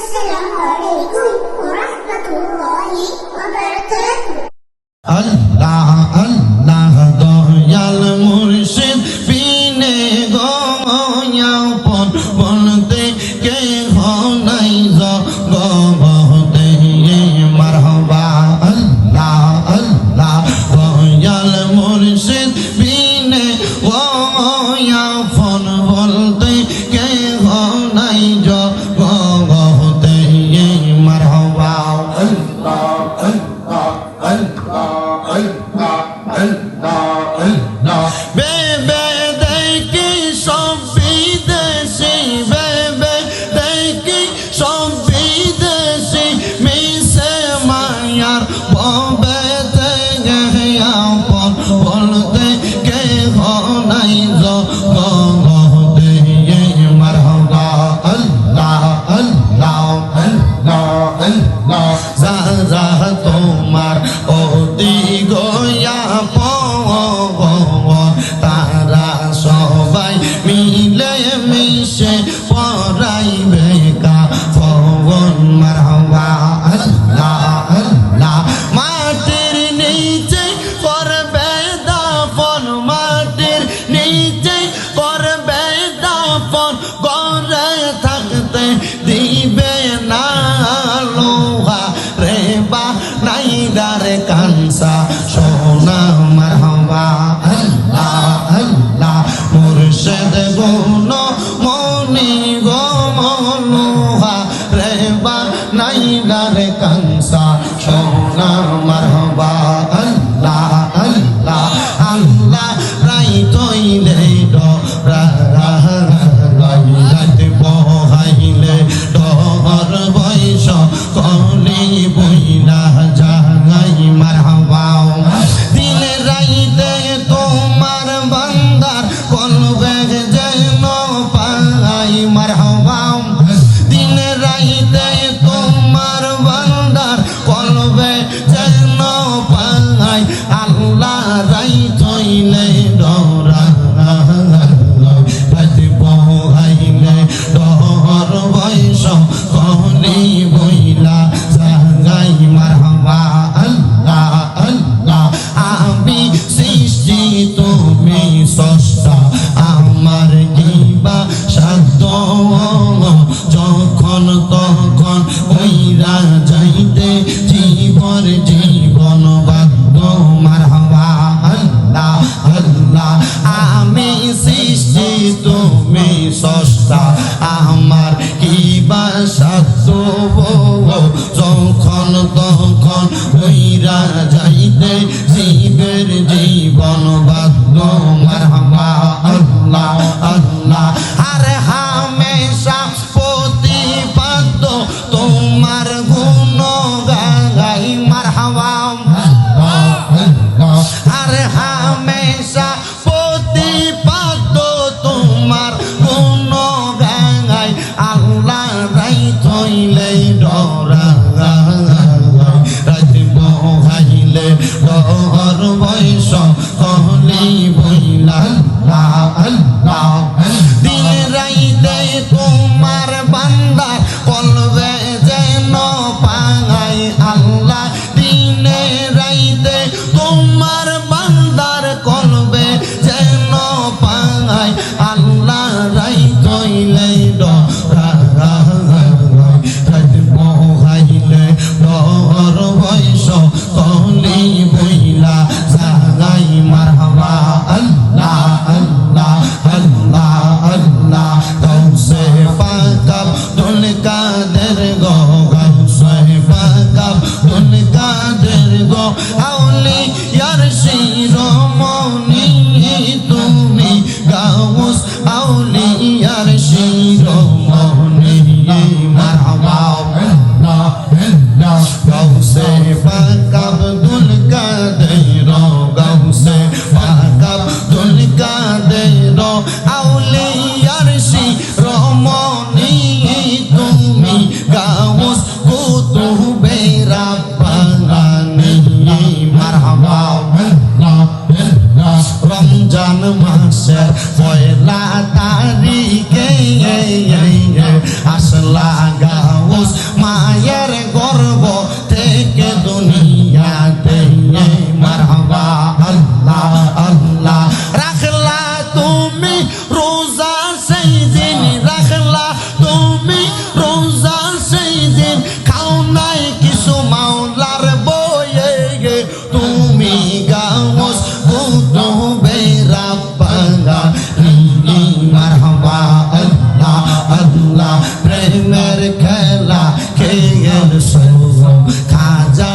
السلام عليكم ورحمة الله وبركاته الله الله দয়াল মুর্শিদ বিনে গময়া পন বনতে কে হনাই জগবতে মারহবা আল্লাহ আল্লাহ দয়াল মুর্শিদ বিনে গময়া Allah, Allah, Allah. Baby. জলসা সোনা, মরহবা, আল্লাহ আল্লাহ, মুর্শিদ বন মনি গো মনোহা রেবা নাইলার কাংসা, সোনা, মরহবা, আল্লাহ। না যাইতে জীবর জীবন বাদ্য মারহাবা, আল্লাহ আল্লাহ। আমি সৃষ্টি, তুমি সস্তা আমার কি বাসাত যখন তখন হইরা যাইতে জীবের জীবন বাদ্য মারহাবা নাই আল্লাহ দিনে রাইতে তোমার শিরোমণি তুমি গাউস আউলিয়ার শিরোমণি। মারহাবা গৌসে পাক আব্দুল তুমি গাওস কুতুবে রাব্বানা। রিনি মারহাবা আল্লাহ আল্লাহ প্রেমের খেলা খেয়ে সুযোগ খাজা